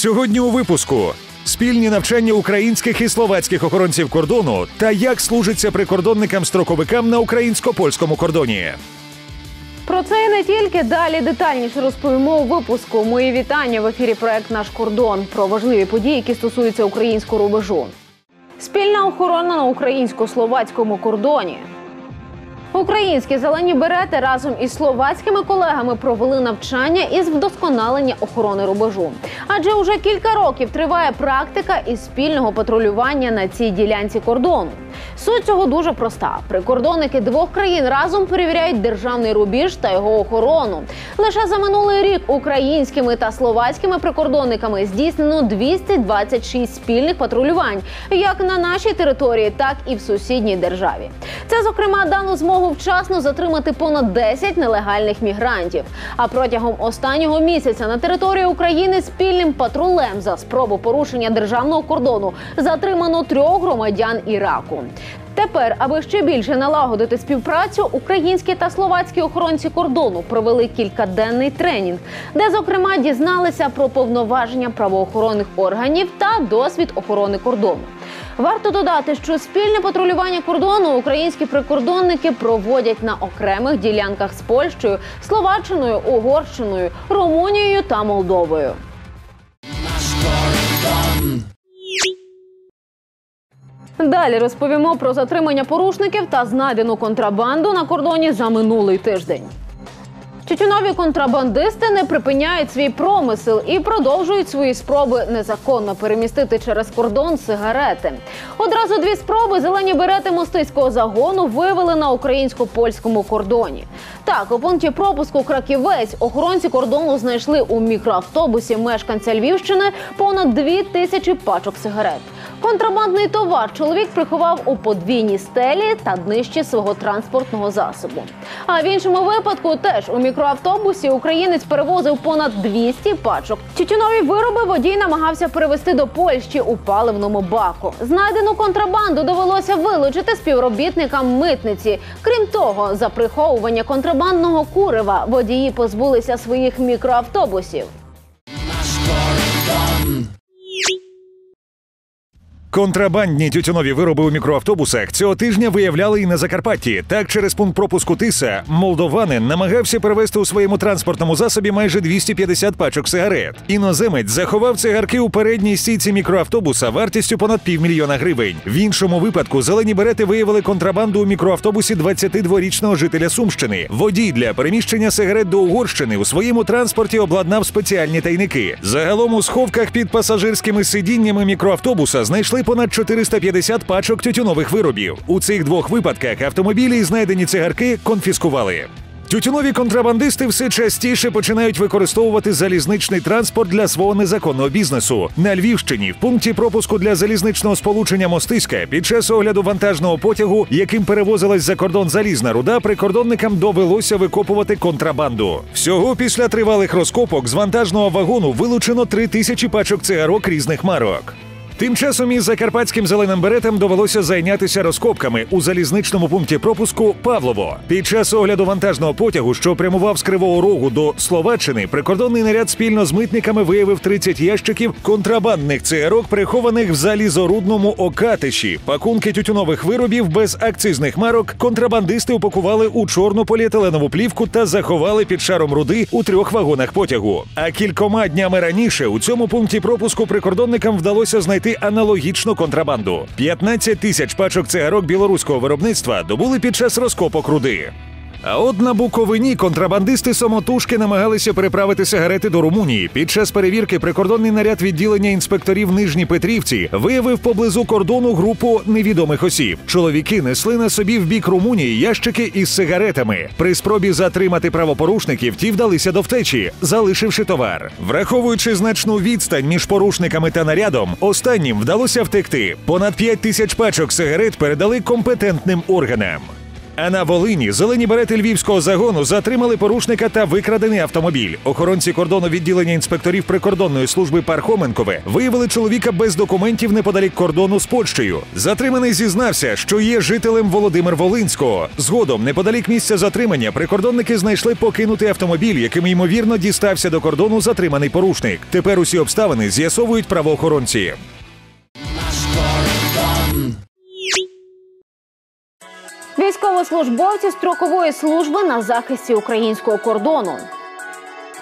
Сьогодні у випуску спільні навчання українських і словацьких охоронців кордону та як служиться прикордонникам строковикам на українсько-польському кордоні. Про це і не тільки далі детальніше розповімо у випуску. Мої вітання в ефірі. Проект Наш кордон про важливі події, які стосуються українського рубежу. Спільна охорона на українсько-словацькому кордоні. Українські зелені берети разом із словацькими колегами провели навчання із вдосконалення охорони рубежу. Адже уже кілька років триває практика із спільного патрулювання на цій ділянці кордону. Суть цього дуже проста: прикордонники двох країн разом перевіряють державний рубіж та його охорону. Лише за минулий рік українськими та словацькими прикордонниками здійснено 226 спільних патрулювань, як на нашій території, так і в сусідній державі. Це зокрема дало змогу вчасно затримати понад 10 нелегальних мігрантів. А протягом останнього місяця на території України спільним патрулем за спробу порушення державного кордону затримано трьох громадян Іраку. Тепер, аби ще більше налагодити співпрацю, українські та словацькі охоронці кордону провели кількаденний тренінг, де зокрема дізналися про повноваження правоохоронних органів та досвід охорони кордону. Варто додати, що спільне патрулювання кордону українські прикордонники проводять на окремих ділянках з Польщею, Словаччиною, Угорщиною, Румунією та Молдовою. Далі розповімо про затримання порушників та знайдену контрабанду на кордоні за минулий тиждень. Тютюнові контрабандисти не припиняють свій промисел і продовжують свої спроби незаконно перемістити через кордон сигарети. Одразу дві спроби зелені берети мостиського загону вивели на українсько-польському кордоні. Так, у пункті пропуску Краківець охоронці кордону знайшли у мікроавтобусі мешканця Львівщини понад дві тисячі пачок сигарет. Контрабандний товар чоловік приховав у подвійній стелі та днищі свого транспортного засобу. А в іншому випадку теж у мікроавтобусі українець перевозив понад 200 пачок. Тютюнові вироби водій намагався перевести до Польщі у паливному баку. Знайдену контрабанду довелося вилучити співробітникам митниці. Крім того, за приховування контрабандного курива водії позбулися своїх мікроавтобусів. Контрабандні тютюнові вироби у мікроавтобусах цього тижня виявляли і на Закарпатті. Так, через пункт пропуску Тиса молдованин намагався перевезти у своєму транспортному засобі майже 250 пачок сигарет. Іноземець заховав цигарки у передній стійці мікроавтобуса вартістю понад півмільйона гривень. В іншому випадку зелені берети виявили контрабанду у мікроавтобусі 22-річного жителя Сумщини. Водій для переміщення сигарет до Угорщини у своєму транспорті обладнав спеціальні тайники. Загалом у сховках під пасажирськими сидіннями мікроавтобуса знайшли понад 450 пачок тютюнових виробів. У цих двох випадках автомобілі і знайдені цигарки конфіскували. Тютюнові контрабандисти все частіше починають використовувати залізничний транспорт для свого незаконного бізнесу. На Львівщині в пункті пропуску для залізничного сполучення Мостиська під час огляду вантажного потягу, яким перевозилась за кордон залізна руда, прикордонникам довелося викопувати контрабанду. Всього після тривалих розкопок з вантажного вагону вилучено три тисячі пачок цигарок різних марок. Тим часом із закарпатським зеленим беретом довелося зайнятися розкопками у залізничному пункті пропуску Павлово. Під час огляду вантажного потягу, що прямував з Кривого Рогу до Словаччини, прикордонний наряд спільно з митниками виявив 30 ящиків контрабандних цигарок, прихованих в залізорудному окатиші. Пакунки тютюнових виробів без акцизних марок контрабандисти упакували у чорну поліетиленову плівку та заховали під шаром руди у трьох вагонах потягу. А кількома днями раніше у цьому пункті пропуску прикордонникам вдалося знайти аналогічну контрабанду. 15 тисяч пачок цигарок білоруського виробництва добули під час розкопок руди. А от на Буковині контрабандисти самотужки намагалися переправити сигарети до Румунії. Під час перевірки прикордонний наряд відділення інспекторів Нижні Петрівці виявив поблизу кордону групу невідомих осіб. Чоловіки несли на собі в бік Румунії ящики із сигаретами. При спробі затримати правопорушників ті вдалися до втечі, залишивши товар. Враховуючи значну відстань між порушниками та нарядом, останнім вдалося втекти. Понад 5 тисяч пачок сигарет передали компетентним органам. А на Волині зелені берети львівського загону затримали порушника та викрадений автомобіль. Охоронці кордону відділення інспекторів прикордонної служби Пархоменкове виявили чоловіка без документів неподалік кордону з Польщею. Затриманий зізнався, що є жителем Володимир Волинського. Згодом, неподалік місця затримання, прикордонники знайшли покинутий автомобіль, яким ймовірно дістався до кордону затриманий порушник. Тепер усі обставини з'ясовують правоохоронці. Військовослужбовці строкової служби на захисті українського кордону.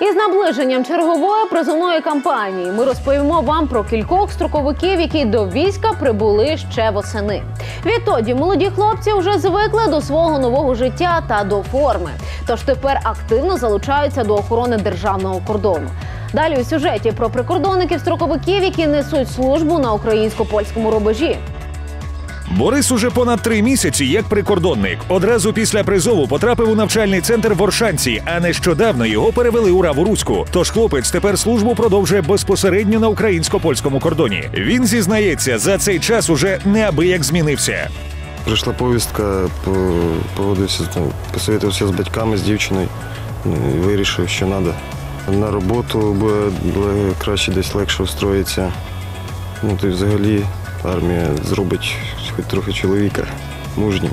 Із наближенням чергової призовної кампанії ми розповімо вам про кількох строковиків, які до війська прибули ще восени. Відтоді молоді хлопці вже звикли до свого нового життя та до форми. Тож тепер активно залучаються до охорони державного кордону. Далі у сюжеті про прикордонників строковиків, які несуть службу на українсько-польському рубежі. Борис уже понад три місяці як прикордонник. Одразу після призову потрапив у навчальний центр в Оршанці, а нещодавно його перевели у Раву Руську. Тож хлопець тепер службу продовжує безпосередньо на українсько-польському кордоні. Він зізнається, за цей час уже неабияк змінився. Прийшла повістка, по- погодився, там, посовітувався з батьками, з дівчиною, ну, вирішив, що треба. На роботу буде краще десь легше устроїтися. Ну, взагалі армія зробить хоч трохи чоловіка мужнім.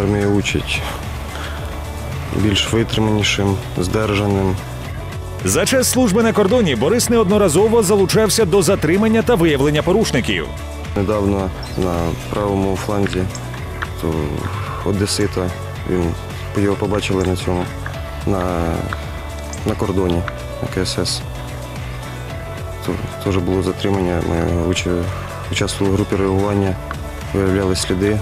Армія учить більш витриманішим, здержаним. За час служби на кордоні Борис неодноразово залучався до затримання та виявлення порушників. Недавно на правому фланзі то Одесита, він його побачили на цьому, на, на кордоні на КСС. Теж було затримання. Ми участвували в групі реагування, виявляли сліди.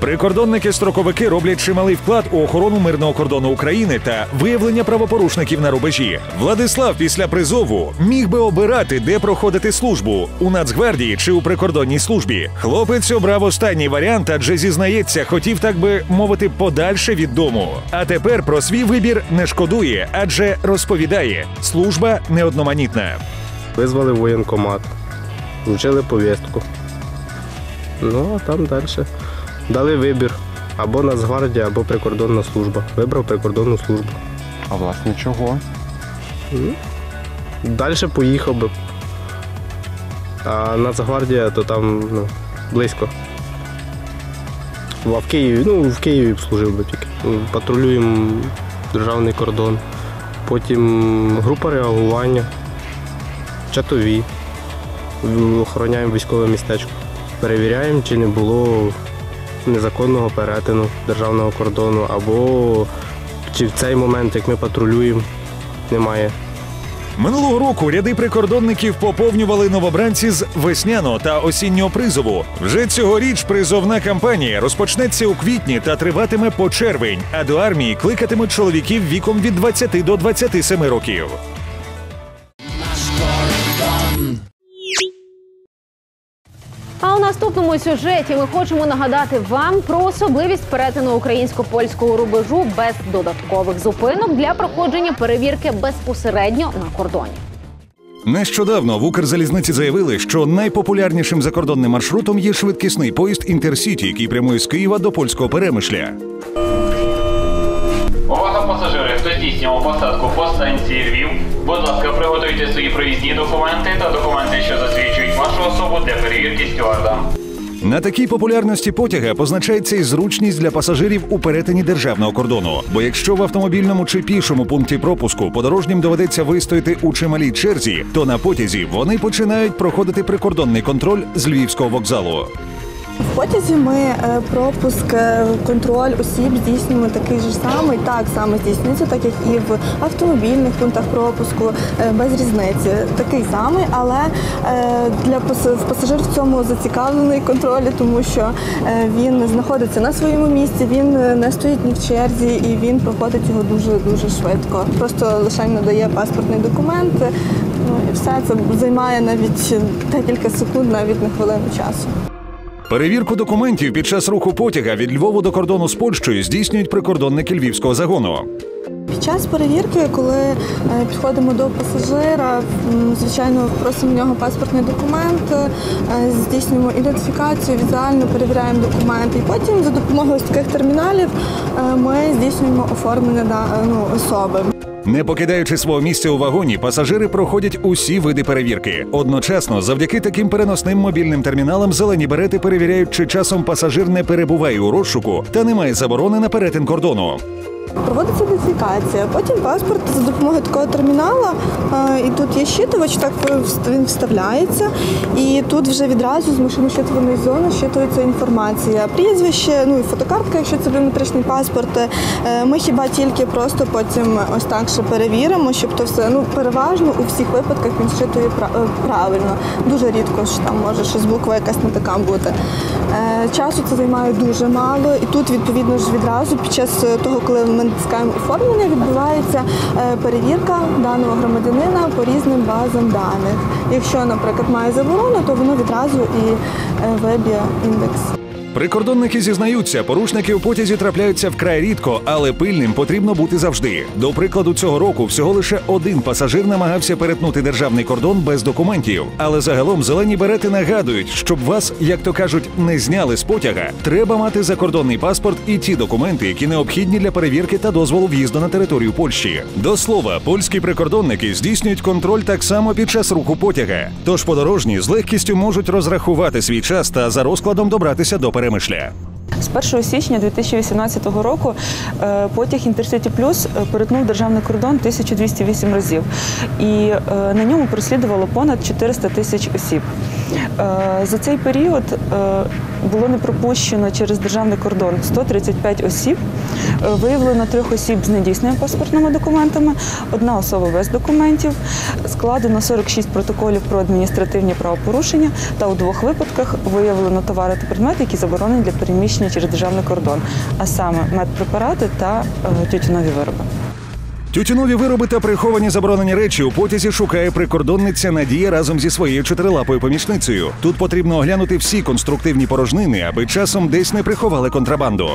Прикордонники-строковики роблять чималий вклад у охорону мирного кордону України та виявлення правопорушників на рубежі. Владислав після призову міг би обирати, де проходити службу у Нацгвардії чи у прикордонній службі. Хлопець обрав останній варіант, адже зізнається, хотів так би мовити подальше від дому. А тепер про свій вибір не шкодує, адже розповідає, служба неодноманітна. Визвали в воєнкомат, вручили повістку. Ну, а там далі. Дали вибір або Нацгвардія, або прикордонна служба. Вибрав прикордонну службу. А власне чого? Далі поїхав би. А Нацгвардія то там ну, близько. А в Києві, ну, в Києві б служив би тільки. Патрулюємо державний кордон. Потім група реагування, чатові. Охороняємо військове містечко. Перевіряємо, чи не було незаконного перетину державного кордону, або чи в цей момент, як ми патрулюємо, немає Минулого року ряди прикордонників поповнювали новобранці з весняного та осіннього призову. Вже цьогоріч призовна кампанія розпочнеться у квітні та триватиме по червень, а до армії кликатимуть чоловіків віком від 20 до 27 років. Сюжеті ми хочемо нагадати вам про особливість перетину українсько-польського рубежу без додаткових зупинок для проходження перевірки безпосередньо на кордоні. Нещодавно в Укрзалізниці заявили, що найпопулярнішим закордонним маршрутом є швидкісний поїзд Інтерсіті, який прямує з Києва до польського перемишля. Увага пасажири, хто здійснював посадку по станції Львів. Будь ласка, приготуйте свої проїзні документи та документи, що засвідчують вашу особу для перевірки стюарда. На такій популярності потяга позначається і зручність для пасажирів у перетині державного кордону. Бо якщо в автомобільному чи пішому пункті пропуску подорожнім доведеться вистояти у чималій черзі, то на потязі вони починають проходити прикордонний контроль з львівського вокзалу. В потязі ми е, пропуск, е, контроль осіб здійснюємо такий же самий, так само здійснюється, так як і в автомобільних пунктах пропуску, е, без різниці. Такий самий, але для пас- пасажир в цьому зацікавлений контролі, тому що він знаходиться на своєму місці, він не стоїть ні в черзі і він проходить його дуже дуже швидко. Просто лише надає паспортний документ. Ну і все це займає навіть декілька секунд, навіть не хвилину часу. Перевірку документів під час руху потяга від Львову до кордону з Польщею здійснюють прикордонники львівського загону. Під час перевірки, коли е, підходимо до пасажира, звичайно, просимо в нього паспортний документ, е, здійснюємо ідентифікацію, візуально перевіряємо документи. І потім за допомогою таких терміналів е, ми здійснюємо оформлення ну, особи. Не покидаючи свого місця у вагоні, пасажири проходять усі види перевірки. Одночасно, завдяки таким переносним мобільним терміналам, зелені берети перевіряють, чи часом пасажир не перебуває у розшуку та не має заборони на перетин кордону. Проводиться ідентифікація. Потім паспорт за допомогою такого термінала. е, І тут є щитувач, так він вставляється. І тут вже відразу з машинощитувальної зони щитується інформація. Прізвище, ну і фотокартка, якщо це біометричний паспорт. Е, Ми хіба тільки просто потім ось так ще перевіримо, щоб то все ну переважно у всіх випадках він щитує е, правильно. Дуже рідко що там може щось буква якась не така бути. Часу це займає дуже мало, і тут відповідно ж відразу під час того, коли ми натискаємо оформлення, відбувається е, перевірка даного громадянина по різним базам даних. Якщо, наприклад, має заборону, то воно відразу і веб'є виб'є індекс. Прикордонники зізнаються, порушники у потязі трапляються вкрай рідко, але пильним потрібно бути завжди. До прикладу, цього року всього лише один пасажир намагався перетнути державний кордон без документів. Але загалом зелені берети нагадують, щоб вас, як то кажуть, не зняли з потяга. Треба мати закордонний паспорт і ті документи, які необхідні для перевірки та дозволу в'їзду на територію Польщі. До слова, польські прикордонники здійснюють контроль так само під час руху потяга. Тож подорожні з легкістю можуть розрахувати свій час та за розкладом добратися до перемишля. З 1 січня 2018 року е, потяг Інтерсіті Плюс е, перетнув державний кордон 1208 разів, і е, на ньому прослідувало понад 400 тисяч осіб. Е, За цей період е, було не пропущено через державний кордон 135 осіб. Е, Виявлено трьох осіб з недійсними паспортними документами, одна особа без документів. Складено 46 протоколів про адміністративні правопорушення, та у двох випадках виявлено товари та предмети, які заборонені для переміщення через державний кордон, а саме медпрепарати та тютюнові вироби. Тютюнові вироби та приховані заборонені речі у потязі шукає прикордонниця Надія разом зі своєю чотирилапою помічницею. Тут потрібно оглянути всі конструктивні порожнини, аби часом десь не приховали контрабанду.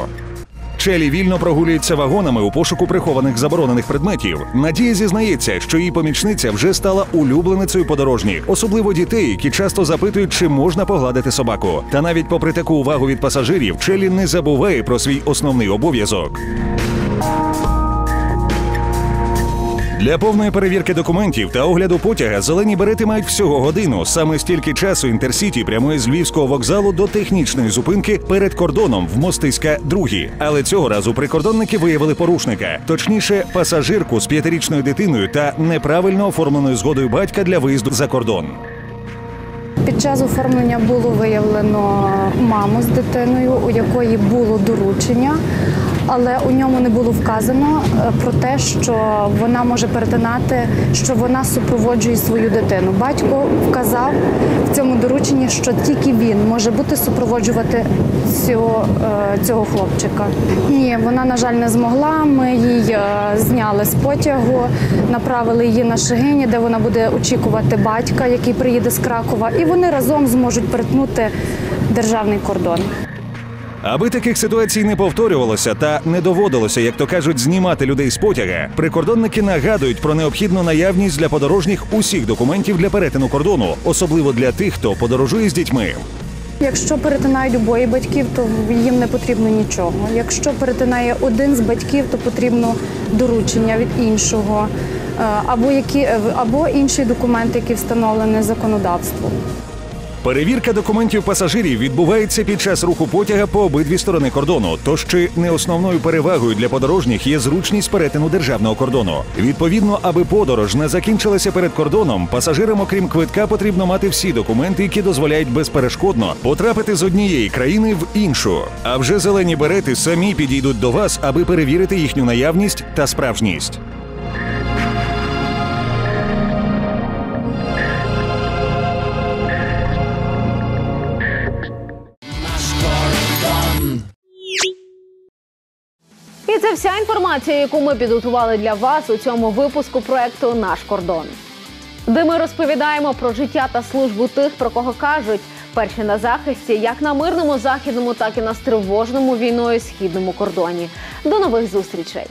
Челі вільно прогулюється вагонами у пошуку прихованих заборонених предметів. Надія зізнається, що її помічниця вже стала улюбленицею подорожніх, особливо дітей, які часто запитують, чи можна погладити собаку. Та навіть попри таку увагу від пасажирів, Челі не забуває про свій основний обов'язок. Для повної перевірки документів та огляду потяга зелені берети мають всього годину. Саме стільки часу інтерсіті прямує з львівського вокзалу до технічної зупинки перед кордоном в Мостиська другі. Але цього разу прикордонники виявили порушника, точніше, пасажирку з п'ятирічною дитиною та неправильно оформленою згодою батька для виїзду за кордон. Під час оформлення було виявлено маму з дитиною, у якої було доручення, але у ньому не було вказано е, про те, що вона може перетинати, що вона супроводжує свою дитину. Батько вказав в цьому дорученні, що тільки він може бути супроводжувати цього, е, цього хлопчика. Ні, вона, на жаль, не змогла. Ми її е, зняли з потягу, направили її на Шегині, де вона буде очікувати батька, який приїде з Кракова, і вони разом зможуть перетнути державний кордон. Аби таких ситуацій не повторювалося та не доводилося, як то кажуть, знімати людей з потяга, прикордонники нагадують про необхідну наявність для подорожніх усіх документів для перетину кордону, особливо для тих, хто подорожує з дітьми. Якщо перетинають обоє батьків, то їм не потрібно нічого. Якщо перетинає один з батьків, то потрібно доручення від іншого, е, або які або інші документи, які встановлені законодавством. Перевірка документів пасажирів відбувається під час руху потяга по обидві сторони кордону. Тож чи не основною перевагою для подорожніх є зручність перетину державного кордону. Відповідно, аби подорож не закінчилася перед кордоном, пасажирам, окрім квитка, потрібно мати всі документи, які дозволяють безперешкодно потрапити з однієї країни в іншу. А вже зелені берети самі підійдуть до вас, аби перевірити їхню наявність та справжність. Вся інформація, яку ми підготували для вас у цьому випуску проекту Наш кордон, де ми розповідаємо про життя та службу тих, про кого кажуть перші на захисті, як на мирному західному, так і на стривожному війною східному кордоні. До нових зустрічей.